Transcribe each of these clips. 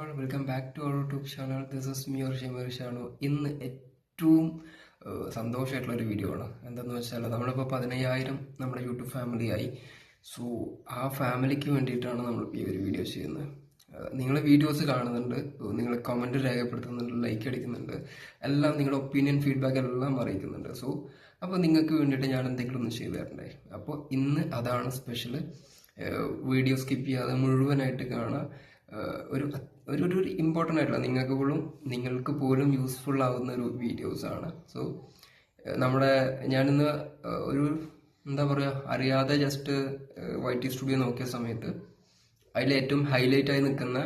Welcome back to our YouTube channel this is me Shameer Shanu ഇന്ന് ഏറ്റവും സന്തോഷമായിട്ടുള്ള ഒരു video ആണ്. എന്താണെന്ന് വെച്ചാൽ നമ്മളിപ്പോൾ പതിനയ്യായിരം നമ്മുടെ യൂട്യൂബ് ഫാമിലി ആയി. സോ ആ ഫാമിലിക്ക് വേണ്ടിയിട്ടാണ് നമ്മൾ ഈ ഒരു വീഡിയോ ചെയ്യുന്നത്. നിങ്ങൾ വീഡിയോസ് കാണുന്നുണ്ട്. നിങ്ങൾ കമന്റ് രേഖപ്പെടുത്തുന്നുണ്ട് ലൈക്ക് അടിക്കുന്നുണ്ട്. എല്ലാം നിങ്ങളുടെ ഒപ്പീനിയൻ ഫീഡ്ബാക്ക് എല്ലാം അറിയിക്കുന്നുണ്ട്. സോ അപ്പോൾ നിങ്ങൾക്ക് വേണ്ടിയിട്ട് ഞാൻ എന്തെങ്കിലും ഒന്ന് ചെയ്തു തരണ്ടേ? അപ്പോൾ ഇന്ന് അതാണ് സ്പെഷ്യൽ വീഡിയോ സ്കിപ്പ് ചെയ്യാതെ മുഴുവനായിട്ട് കാണാം. ഒരു ഒരു ഒരു ഇമ്പോർട്ടന്റ് ആയിട്ടുള്ള നിങ്ങൾക്ക് പോലും നിങ്ങൾക്ക് പോലും യൂസ്ഫുൾ ആവുന്ന ഒരു വീഡിയോസ് ആണ്. സോ നമ്മുടെ ഞാനിന്ന് ഒരു എന്താ പറയുക അറിയാതെ ജസ്റ്റ് വൈ ടി സ്റ്റുഡിയോ നോക്കിയ സമയത്ത് അതിൽ ഏറ്റവും ഹൈലൈറ്റ് ആയി നിൽക്കുന്ന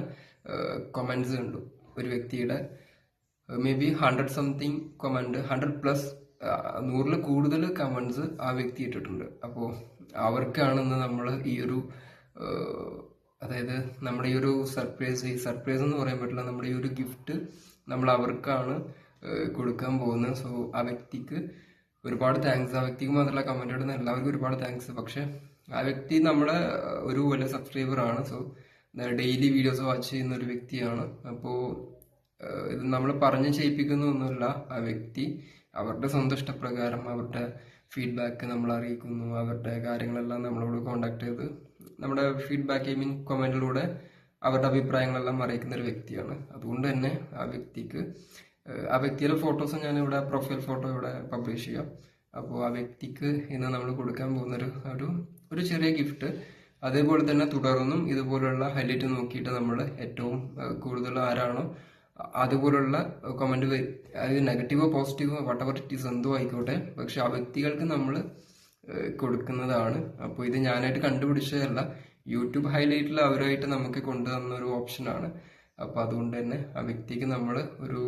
കൊമൻസ് ഉണ്ട് ഒരു വ്യക്തിയുടെ. May be hundred something comment hundred plus നൂറിൽ കൂടുതൽ കമൻസ് ആ വ്യക്തി ഇട്ടിട്ടുണ്ട്. അപ്പോൾ അവർക്കാണെന്ന് നമ്മൾ ഈ ഒരു അതായത് നമ്മുടെ ഈ ഒരു സർപ്രൈസ് ഈ സർപ്രൈസ് എന്ന് പറയാൻ പറ്റില്ല നമ്മുടെ ഈ ഒരു ഗിഫ്റ്റ് നമ്മൾ അവർക്കാണ് കൊടുക്കാൻ പോകുന്നത്. സോ ആ വ്യക്തിക്ക് ഒരുപാട് താങ്ക്സ് ആ വ്യക്തിക്ക് മാത്രമല്ല കമന്റ് ഇടുന്ന എല്ലാവർക്കും ഒരുപാട് താങ്ക്സ് പക്ഷേ ആ വ്യക്തി നമ്മുടെ ഒരു വലിയ സബ്സ്ക്രൈബറാണ് സോ ഡെയിലി വീഡിയോസ് വാച്ച് ചെയ്യുന്ന ഒരു വ്യക്തിയാണ്. അപ്പോൾ ഇത് നമ്മൾ പറഞ്ഞ് ചെയ്യിപ്പിക്കുന്നൊന്നുമില്ല ആ വ്യക്തി അവരുടെ സ്വന്തം ഇഷ്ടപ്രകാരം അവരുടെ ഫീഡ്ബാക്ക് നമ്മൾ അറിയിക്കുന്നു. അവരുടെ കാര്യങ്ങളെല്ലാം നമ്മളോട് കോണ്ടാക്ട് ചെയ്ത് നമ്മുടെ ഫീഡ്ബാക്ക് ഐ മീൻ കൊമന്റിലൂടെ അവരുടെ അഭിപ്രായങ്ങളെല്ലാം അറിയിക്കുന്ന ഒരു വ്യക്തിയാണ്. അതുകൊണ്ട് തന്നെ ആ വ്യക്തിക്ക് ആ വ്യക്തിയുടെ ഫോട്ടോസ് ഞാൻ ഇവിടെ പ്രൊഫൈൽ ഫോട്ടോ ഇവിടെ പബ്ലിഷ് ചെയ്യാം. അപ്പോൾ ആ വ്യക്തിക്ക് ഇന്ന് നമ്മൾ കൊടുക്കാൻ പോകുന്ന ഒരു ഒരു ഒരു ചെറിയ ഗിഫ്റ്റ് അതേപോലെ തന്നെ തുടർന്നും ഇതുപോലുള്ള ഹൈലൈറ്റ് നോക്കിയിട്ട് നമ്മൾ ഏറ്റവും കൂടുതൽ ആരാണോ അതുപോലുള്ള കമന്റ് അതായത് നെഗറ്റീവോ പോസിറ്റീവോ വട്ടവർ ഇറ്റ് ഈസ് എന്തോ ആയിക്കോട്ടെ. പക്ഷെ ആ വ്യക്തികൾക്ക് നമ്മൾ കൊടുക്കുന്നതാണ്. അപ്പോൾ ഇത് ഞാനായിട്ട് കണ്ടുപിടിച്ചതല്ല. യൂട്യൂബ് ഹൈലൈറ്റിൽ അവരായിട്ട് നമുക്ക് കൊണ്ടുതന്ന ഒരു ഓപ്ഷനാണ്. അപ്പോൾ അതുകൊണ്ട് തന്നെ ആ വ്യക്തിക്ക് നമ്മൾ ഒരു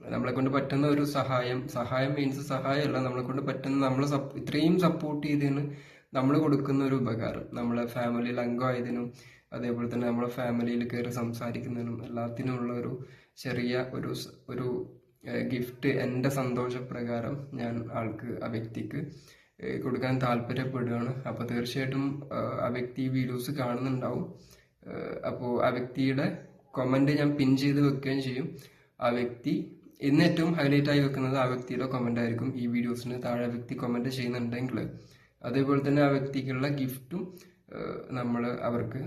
നമ്മളെ കൊണ്ട് പറ്റുന്ന ഒരു സഹായം സഹായം മീൻസ് സഹായമല്ല നമ്മളെ കൊണ്ട് പറ്റുന്ന നമ്മൾ ഇത്രയും സപ്പോർട്ട് ചെയ്തതിന് നമ്മൾ കൊടുക്കുന്ന ഒരു ഉപകാരം. നമ്മളെ ഫാമിലിയിൽ അംഗമായതിനും അതേപോലെ തന്നെ നമ്മളെ ഫാമിലിയിൽ കയറി സംസാരിക്കുന്നതിനും എല്ലാത്തിനും ഉള്ള ഒരു ചെറിയ ഒരു ഒരു ഗിഫ്റ്റ് എന്റെ സന്തോഷപ്രകാരം ഞാൻ ആൾക്ക് ആ വ്യക്തിക്ക് കൊടുക്കാൻ താല്പര്യപ്പെടുകയാണ്. അപ്പോൾ തീർച്ചയായിട്ടും ആ വ്യക്തി വീഡിയോസ് കാണുന്നുണ്ടാവും. അപ്പോൾ ആ വ്യക്തിയുടെ കമന്റ് ഞാൻ പിൻ ചെയ്ത് വെക്കുകയും ചെയ്യും. ആ വ്യക്തി ഇന്ന് ഏറ്റവും ഹൈലൈറ്റ് ആയി വെക്കുന്നത് ആ വ്യക്തിയുടെ കമന്റ് ആയിരിക്കും. ഈ വീഡിയോസിന് താഴെ വ്യക്തി കമന്റ് ചെയ്യുന്നുണ്ടെങ്കിൽ. അതേപോലെ തന്നെ ആ വ്യക്തിക്കുള്ള ഗിഫ്റ്റും നമ്മൾ അവർക്ക്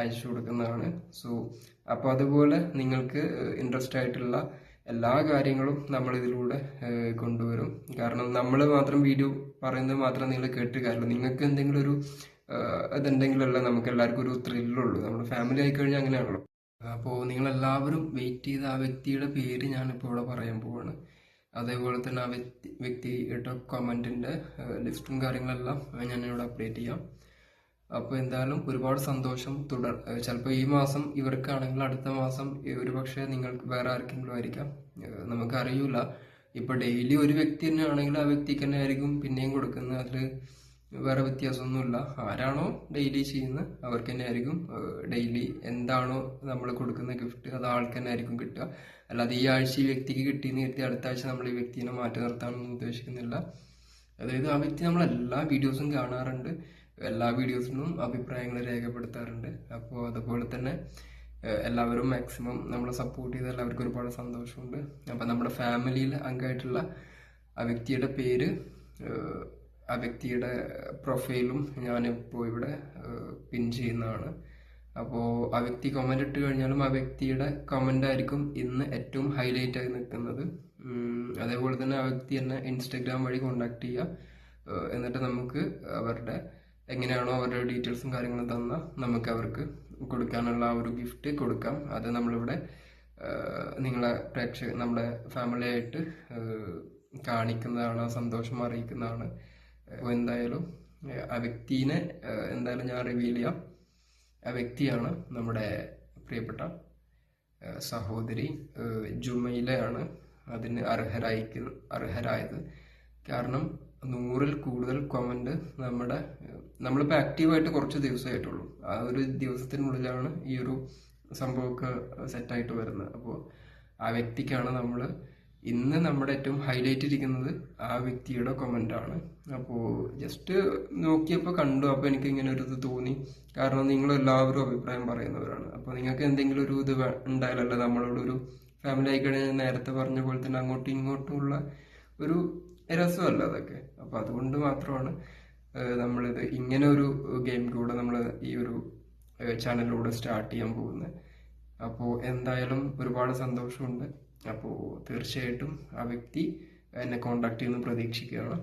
അയച്ചു കൊടുക്കുന്നതാണ്. സോ അപ്പോൾ അതുപോലെ നിങ്ങൾക്ക് ഇൻട്രസ്റ്റ് ആയിട്ടുള്ള എല്ലാ കാര്യങ്ങളും നമ്മൾ ഇതിലൂടെ കൊണ്ടുവരും. കാരണം നമ്മൾ മാത്രം വീഡിയോ പറയുന്നത് മാത്രം നിങ്ങൾ കേട്ട് കാര്യമില്ല. നിങ്ങൾക്ക് എന്തെങ്കിലും ഒരു ഇതുണ്ടെങ്കിലല്ല നമുക്ക് എല്ലാവർക്കും ഒരു ത്രില്ലുള്ളൂ. നമ്മുടെ ഫാമിലി ആയിക്കഴിഞ്ഞാൽ അങ്ങനെയാണല്ലോ. അപ്പോൾ നിങ്ങളെല്ലാവരും വെയിറ്റ് ചെയ്ത ആ വ്യക്തിയുടെ പേര് ഞാനിപ്പോൾ ഇവിടെ പറയാൻ പോവാണ്. അതേപോലെ തന്നെ ആ വ്യക്തി വ്യക്തി ഇട്ട കമന്റിന്റെ ലിസ്റ്റും കാര്യങ്ങളെല്ലാം ഞാനിവിടെ അപ്ഡേറ്റ് ചെയ്യാം. അപ്പോൾ എന്തായാലും ഒരുപാട് സന്തോഷം. തുടർ ചിലപ്പോൾ ഈ മാസം ഇവർക്കാണെങ്കിൽ അടുത്ത മാസം ഒരു പക്ഷേ നിങ്ങൾക്ക് വേറെ ആർക്കെങ്കിലും ആയിരിക്കാം. നമുക്കറിയില്ല ഇപ്പോൾ ഡെയിലി ഒരു വ്യക്തി തന്നെ ആണെങ്കിൽ ആ വ്യക്തിക്ക് തന്നെ ആയിരിക്കും പിന്നെയും കൊടുക്കുന്നത്. അതിൽ വേറെ വ്യത്യാസമൊന്നുമില്ല. ആരാണോ ഡെയിലി ചെയ്യുന്നത് അവർക്ക് തന്നെ ആയിരിക്കും. ഡെയിലി എന്താണോ നമ്മൾ കൊടുക്കുന്ന ഗിഫ്റ്റ് അത് ആൾക്ക് തന്നെ ആയിരിക്കും കിട്ടുക. അല്ലാതെ ഈ ആഴ്ച ഈ വ്യക്തിക്ക് കിട്ടിയെന്ന് കരുതി അടുത്ത ആഴ്ച നമ്മൾ ഈ വ്യക്തിനെ മാറ്റി നിർത്താനൊന്നും ഉദ്ദേശിക്കുന്നില്ല. അതായത് ആ വ്യക്തി നമ്മൾ എല്ലാ വീഡിയോസും കാണാറുണ്ട്. എല്ലാ വീഡിയോസിനും അഭിപ്രായങ്ങൾ രേഖപ്പെടുത്താറുണ്ട്. അപ്പോൾ അതുപോലെ തന്നെ എല്ലാവരും മാക്സിമം നമ്മളെ സപ്പോർട്ട് ചെയ്ത് എല്ലാവർക്കും ഒരുപാട് സന്തോഷമുണ്ട്. അപ്പം നമ്മുടെ ഫാമിലിയിൽ അംഗമായിട്ടുള്ള ആ വ്യക്തിയുടെ പേര് ആ വ്യക്തിയുടെ പ്രൊഫൈലും ഞാനിപ്പോൾ ഇവിടെ പിൻ ചെയ്യുന്നതാണ്. അപ്പോൾ ആ വ്യക്തി കമന്റ് ഇട്ട് കഴിഞ്ഞാലും ആ വ്യക്തിയുടെ കമന്റ് ആയിരിക്കും ഇന്ന് ഏറ്റവും ഹൈലൈറ്റ് ആയി നിൽക്കുന്നത്. അതേപോലെ തന്നെ ആ വ്യക്തി എന്നെ ഇൻസ്റ്റഗ്രാം വഴി കോണ്ടാക്ട് ചെയ്യുക എന്നിട്ട് നമുക്ക് അവരുടെ എങ്ങനെയാണോ അവരുടെ ഡീറ്റെയിൽസും കാര്യങ്ങളും തന്ന നമുക്ക് അവർക്ക് കൊടുക്കാനുള്ള ആ ഒരു ഗിഫ്റ്റ് കൊടുക്കാം. അത് നമ്മളിവിടെ നിങ്ങളെ പ്രേക്ഷക നമ്മുടെ ഫാമിലി ആയിട്ട് കാണിക്കുന്നതാണ് സന്തോഷം അറിയിക്കുന്നതാണ്. എന്തായാലും ആ വ്യക്തിനെ എന്തായാലും ഞാൻ റിവീൽ ചെയ്യാം. ആ വ്യക്തിയാണ് നമ്മുടെ പ്രിയപ്പെട്ട സഹോദരി ജുമയിലെയാണ് അതിന് അർഹരായിക്കുന്ന അർഹരായത്. കാരണം നൂറിൽ കൂടുതൽ കമന്റ് നമ്മുടെ നമ്മളിപ്പോൾ ആക്റ്റീവായിട്ട് കുറച്ച് ദിവസമായിട്ടുള്ളൂ. ആ ഒരു ദിവസത്തിനുള്ളിലാണ് ഈ ഒരു സംഭവമൊക്കെ സെറ്റായിട്ട് വരുന്നത്. അപ്പോൾ ആ വ്യക്തിക്കാണ് നമ്മൾ ഇന്ന് നമ്മുടെ ഏറ്റവും ഹൈലൈറ്റ് ഇരിക്കുന്നത് ആ വ്യക്തിയുടെ കമന്റാണ് അപ്പോൾ ജസ്റ്റ് നോക്കിയപ്പോൾ കണ്ടു. അപ്പോൾ എനിക്ക് ഇങ്ങനെ ഒരു ഇത് തോന്നി. കാരണം നിങ്ങൾ എല്ലാവരും അഭിപ്രായം പറയുന്നവരാണ്. അപ്പോൾ നിങ്ങൾക്ക് എന്തെങ്കിലും ഒരു ഇത് ഉണ്ടായാലല്ലോ നമ്മളോടൊരു ഫാമിലി ആയിക്കഴിഞ്ഞാൽ നേരത്തെ പറഞ്ഞ പോലെ തന്നെ അങ്ങോട്ടും ഇങ്ങോട്ടും ഉള്ള ഒരു രസമല്ല അതൊക്കെ. അപ്പോൾ അതുകൊണ്ട് മാത്രമാണ് നമ്മളിത് ഇങ്ങനെ ഒരു ഗെയിം കൂടെ നമ്മൾ ഈ ഒരു ചാനലിലൂടെ സ്റ്റാർട്ട് ചെയ്യാൻ പോകുന്നത് അപ്പോൾ എന്തായാലും ഒരുപാട് സന്തോഷമുണ്ട്. അപ്പോൾ തീർച്ചയായിട്ടും ആ വ്യക്തി എന്നെ കോണ്ടാക്ട് ചെയ്യുന്നു പ്രതീക്ഷിക്കുകയാണ്.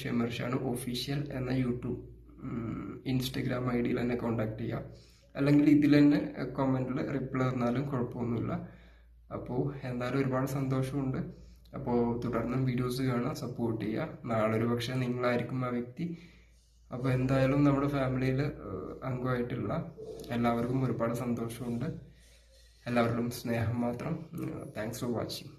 ഷെമർ ഷാണ് ഒഫീഷ്യൽ എന്ന യൂട്യൂബ് ഇൻസ്റ്റഗ്രാം ഐ ഡിയിൽ എന്നെ കോണ്ടാക്ട് ചെയ്യുക. അല്ലെങ്കിൽ ഇതിൽ തന്നെ കമന്റിൽ റിപ്ലൈ തന്നാലും കുഴപ്പമൊന്നുമില്ല. അപ്പോൾ എന്തായാലും ഒരുപാട് സന്തോഷമുണ്ട്. അപ്പോൾ തുടർന്നും വീഡിയോസ് കാണാൻ സപ്പോർട്ട് ചെയ്യുക. നാളെ ഒരു പക്ഷേ നിങ്ങളായിരിക്കും ആ വ്യക്തി. അപ്പോൾ എന്തായാലും നമ്മുടെ ഫാമിലിയിൽ അംഗമായിട്ടുള്ള എല്ലാവർക്കും ഒരുപാട് സന്തോഷമുണ്ട്. എല്ലാവരോടും സ്നേഹം മാത്രം. Thanks for watching